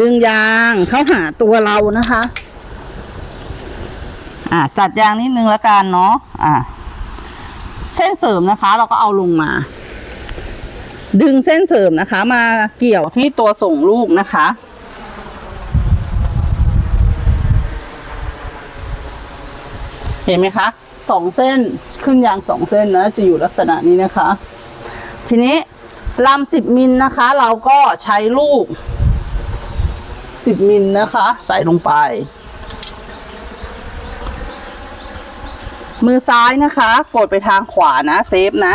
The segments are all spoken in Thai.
ดึงยางเข้าหาตัวเรานะคะ อ่าจัดยางนิดนึงแล้วกันเนาะอ่าเส้นเสริมนะคะ เราก็เอาลงมา ดึงเส้นเสริมนะคะ มาเกี่ยวที่ตัวส่งลูกนะคะเห็นไหมคะสองเส้นขึ้นยางสองเส้นนะจะอยู่ลักษณะนี้นะคะ ทีนี้ลำสิบมิลนะคะ เราก็ใช้ลูก สิบมิลนะคะ ใส่ลงไป มือซ้ายนะคะ กดไปทางขวานะ เซฟนะ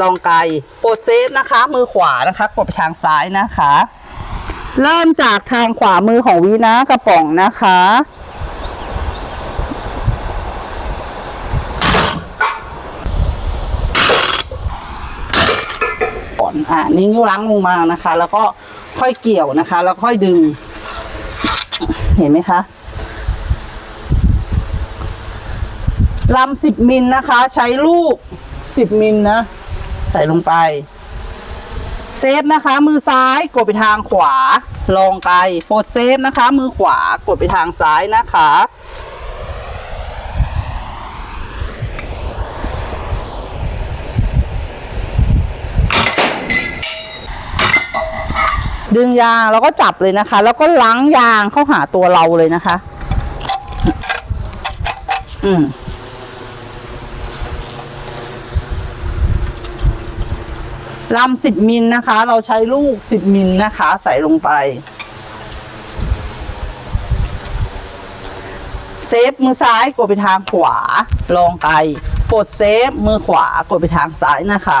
ลองไกลกดเซฟนะคะ มือขวานะคะ กดไปทางซ้ายนะคะ เริ่มจากทางขวามือของวีนะกระป๋องนะคะ อนอ่านิ้วล้างลงมานะคะ แล้วก็ค่อยเกี่ยวนะคะ แล้วค่อยดึง เห็นไหมคะลำสิบมิลนะคะ ใช้ลูกสิบมิลนะ ใส่ลงไป เซฟนะคะ มือซ้ายกดไปทางขวา ลองไกลกดเซฟนะคะ มือขวากดไปทางซ้ายนะคะ ดึงยางแล้วก็จับเลยนะคะ แล้วก็ล้างยางเข้าหาตัวเราเลยนะคะ อืมลำสิบมิลนะคะ เราใช้ลูกสิบมิลนะคะ ใส่ลงไป เซฟมือซ้ายกดไปทางขวา ลองไกลกดเซฟมือขวากดไปทางซ้ายนะคะ